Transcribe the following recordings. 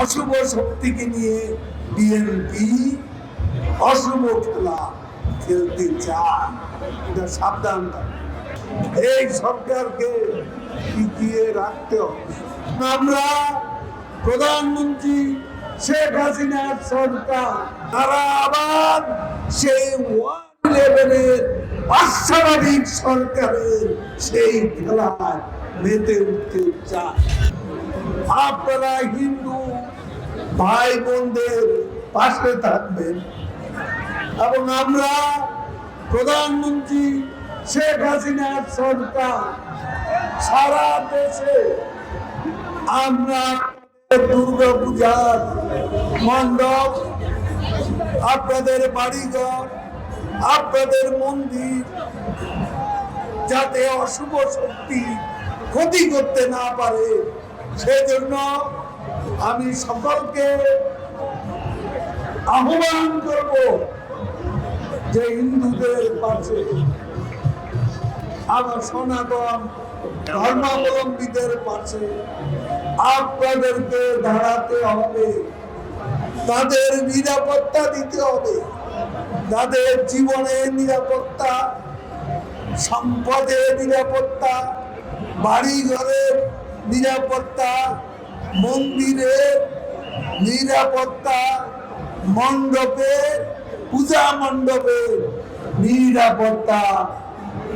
অশুভ শক্তিকে নিয়ে বিএনপি অশুভ খেলা খেলতে চায়। এটা সাবধান এই সরকারকে টিকিয়ে রাখতে হবে। আমরা প্রধানমন্ত্রী শেখ হাসিনার সরকার। তারা আবার সেই ওয়ান ইলেভেনের অস্বাভাবিক সরকারের সেই খেলায় মেতে উঠতে চায়। আপনারা হিন্দু ভাই বোনদের পাশে থাকবেন এবং আমরা প্রধানমন্ত্রী শেখ হাসিনার সরকার, সারা দেশে আমরা দুর্গা পূজার মণ্ডপ, আপনাদের বাড়িঘর, আপনাদের মন্দির, যাতে অশুভ শক্তি ক্ষতি করতে না পারে, সেজন্য আমি সকলকে আহ্বান করব যে হিন্দুদের পাশে আমার সনাতন ধর্মাবলম্বীদের পাশে আপনাদেরকে দাঁড়াতে হবে, তাদের নিরাপত্তা দিতে হবে, তাদের জীবনের নিরাপত্তা, সম্পদের নিরাপত্তা বাড়ি ঘরের নিরাপত্তা মন্দিরের নিরাপত্তা মণ্ডপের পূজা মণ্ডপের নিরাপত্তা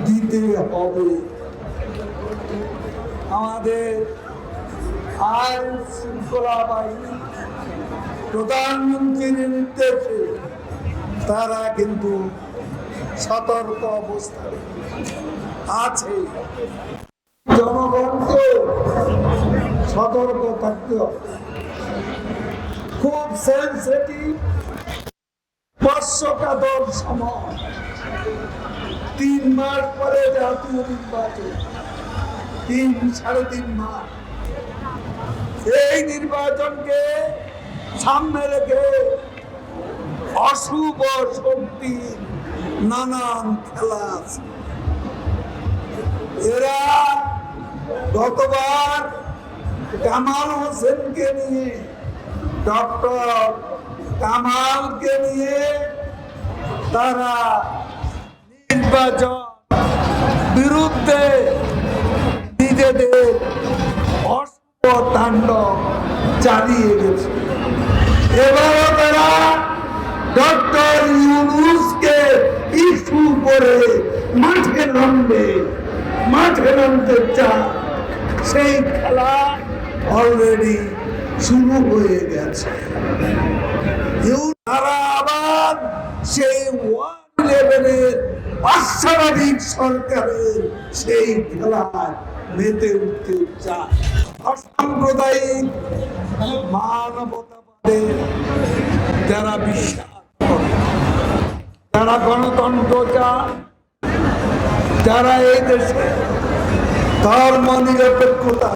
দিতে হবে। আমাদের আইন শৃঙ্খলা বাহিনী প্রধানমন্ত্রীর নির্দেশে তারা কিন্তু সতর্ক অবস্থায় আছে। জনগণকে সতর্ক থাকতে হবে। খুব সেন্সিটিভ স্পর্শকাতর সময় তিন মাস পরে জাতীয় নির্বাচন। তিন সাড়ে তিন মাস। এই নির্বাচনকে সামনে রেখে অশুভ শক্তি নানান খেলা এরা গতবার কামাল হোসেনকে নিয়ে, ডক্টর কামালকে নিয়ে তারা নির্বাচন বিরুদ্ধে নিজেদের অশুভ তাণ্ডব চালিয়ে গেছে। এবারও তারা ডক্টর ইউনুসকে ইস্যু করে মাঠে নামবে, মাঠে নামতে চায়। সেই খেলা অলরেডি শুরু হয়ে গেছে। তারা আবার সেই ওয়ান ইলেভেনের অস্বাভাবিক সরকারের সেই খেলায় মেতে উঠতে চায়। অসাম্প্রদায়িক মানবতাবাদে যারা বিশ্বাস করে, যারা গণতন্ত্র চায়, যারা এই দেশে ধর্ম নিরপেক্ষতা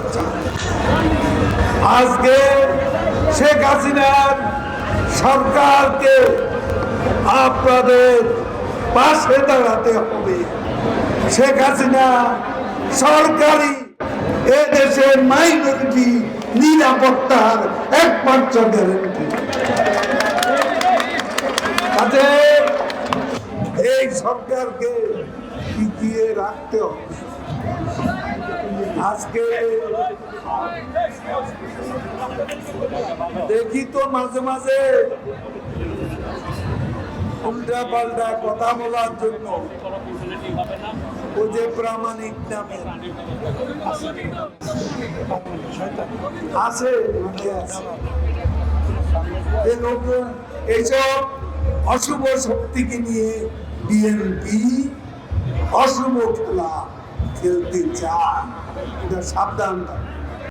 আজকে শেখ হাসিনার সরকারকে আপনাদের পাশে দাঁড়াতে হবে। শেখ হাসিনা সরকারি এ দেশের মাইনরিটি নিরাপত্তার একমাত্র গ্যারেন্টি এই সরকারকে টিকিয়ে রাখতে হবে। আজকে দেখি তো মাঝে মাঝে উল্টা পাল্টা কথা বলার জন্য। ও যে প্রামাণিক নামে। এইসব অশুভ শক্তিকে নিয়ে বিএনপি অশুভ খেলা। খেলতে চায় এটা সাবধান থাকবে।